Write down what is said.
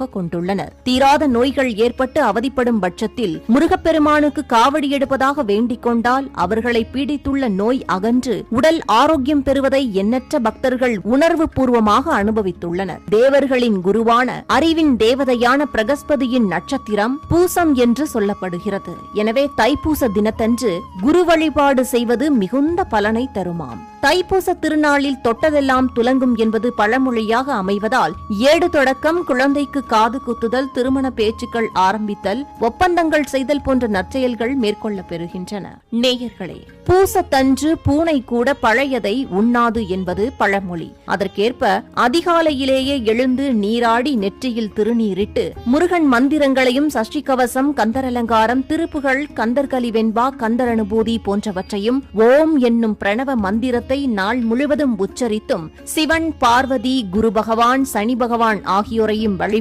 நோக்கமாக கொண்டுள்ளனர். தீராத நோய்கள் ஏற்பட்டு அவதிப்படும் பட்சத்தில் முருகப்பெருமானுக்கு காவடி எடுப்பதாக வேண்டிக் கொண்டால் அவர்களை பீடித்துள்ள நோய் அகன்று உடல் ஆரோக்கியம் பெறுவதை எண்ணற்ற பக்தர்கள் உணர்வு பூர்வமாக அனுபவித்துள்ளனர். தேவர்களின் குருவான அறிவின் தேவதையான பிரகஸ்பதியின் நட்சத்திரம் பூசம் என்று சொல்லப்படுகிறது. எனவே தைப்பூச தினத்தன்று குரு வழிபாடு செய்வது மிகுந்த பலனை தருமாம். தைப்பூச திருநாளில் தொட்டதெல்லாம் துலங்கும் என்பது பழமொழியாக அமைவதால் ஏடு தொடக்கம் குழந்தைக்கு காது குத்துதல் திருமண பேச்சுக்கள் ஆரம்பித்தல் ஒப்பந்தங்கள் செய்தல் போன்ற நற்செயல்கள் மேற்கொள்ள பெறுகின்றன. நேயர்களே பூசத்தன்று பூனை கூட பழையதை உண்ணாது என்பது பழமொழி. அதற்கேற்ப அதிகாலையிலேயே எழுந்து நீராடி நெற்றியில் திருநீரிட்டு முருகன் மந்திரங்களையும் சஷ்டி கவசம் கந்தரலங்காரம் திருப்புகள் கந்தர்கலி வெண்பா கந்தரனுபூதி போன்றவற்றையும் ஓம் என்னும் பிரணவ மந்திரத்தை நாள் முழுவதும் உச்சரித்தும் சிவன் பார்வதி குரு பகவான் சனி பகவான் ஆகியோரையும் வழிபட்டு